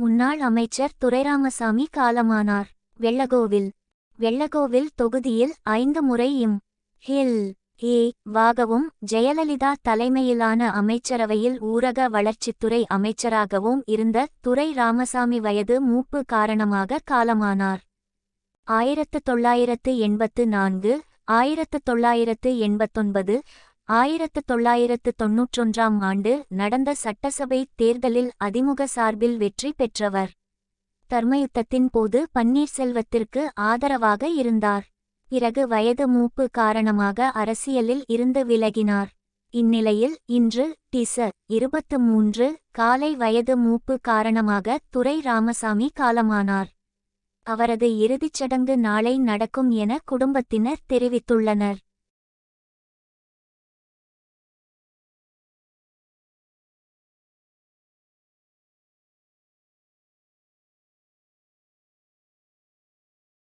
முன்னாள் அமைச்சர் துரைராமசாமி காலமானார். வெள்ளகோவில். வெள்ளகோவில் தொகுதியில் ஐந்து முறை இம். ஹில். ஏ. வாகவும் ஜெயலலிதா தலைமையிலான அமைச்சரவையில் ஊரக வளர்ச்சித்துறை அமைச்சராகவும் இருந்த துரை ராமசாமி வயது மூப்பு காரணமாக காலமானார். ஆயிரத்து தொள்ளாயிரத்து எண்பத்து நான்கு ஆயிரத்து தொள்ளாயிரத்து எண்பத்தொன்பது ஆயிரத்து தொள்ளாயிரத்து தொன்னூற்றொன்றாம் ஆண்டு நடந்த சட்டசபை தேர்தலில் அதிமுக சார்பில் வெற்றி பெற்றவர். தர்மயுத்தத்தின் போது பன்னீர்செல்வத்திற்கு ஆதரவாக இருந்தார். பிறகு வயது மூப்பு காரணமாக அரசியலில் இருந்து விலகினார். இந்நிலையில் இன்று டிச இருபத்து மூன்று காலை வயது மூப்பு காரணமாக துரை ராமசாமி காலமானார். அவரது இறுதிச் சடங்கு நாளை நடக்கும் என குடும்பத்தினர் தெரிவித்துள்ளனர்.